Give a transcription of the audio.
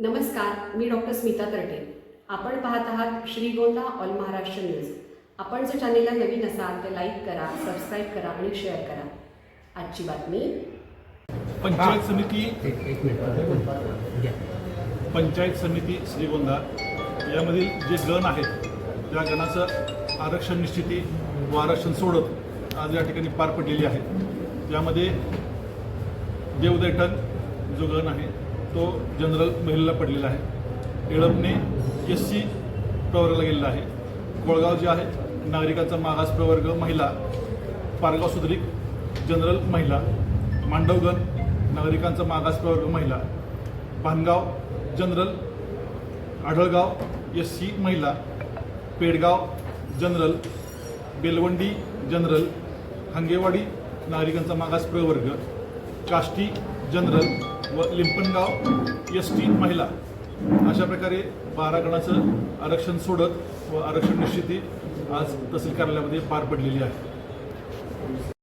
नमस्कार मी डॉक्टर स्मिता तरटे आपण पाहत आहात श्रीगोंदा ऑल महाराष्ट्र न्यूज. आपण जर चॅनेलला नवीन असाल तर लाईक करा सबस्क्राईब करा आणि शेअर करा. आजची बातमी. पंचायत समिती एक मिनिट पंचायत समिती श्रीगोंदा यामधील जे गण आहेत त्या गणाचं आरक्षण निश्चिती व आरक्षण सोडत आज या ठिकाणी पार पडलेली आहे. त्यामध्ये देवदैठण जो गण आहे तो जनरल महिलेला पडलेला आहे. एळमने एस सी प्रवर्गाला गेलेला आहे. कोळगाव जे आहे नागरिकांचा मागास प्रवर्ग महिला पारगाव सुधरीक जनरल महिला मांडवगण नागरिकांचा मागास प्रवर्ग महिला Bhangaon general Adhalgaon S C महिला पेडगाव जनरल बेलवंडी जनरल हंगेवाडी नागरिकांचा मागास प्रवर्ग काष्टी जनरल व लिंपणगाव एस टी महिला. अशा प्रकारे बारा गणाचं आरक्षण सोडत व आरक्षण निश्चिती आज तहसील कार्यालयामध्ये पार पडलेली आहे.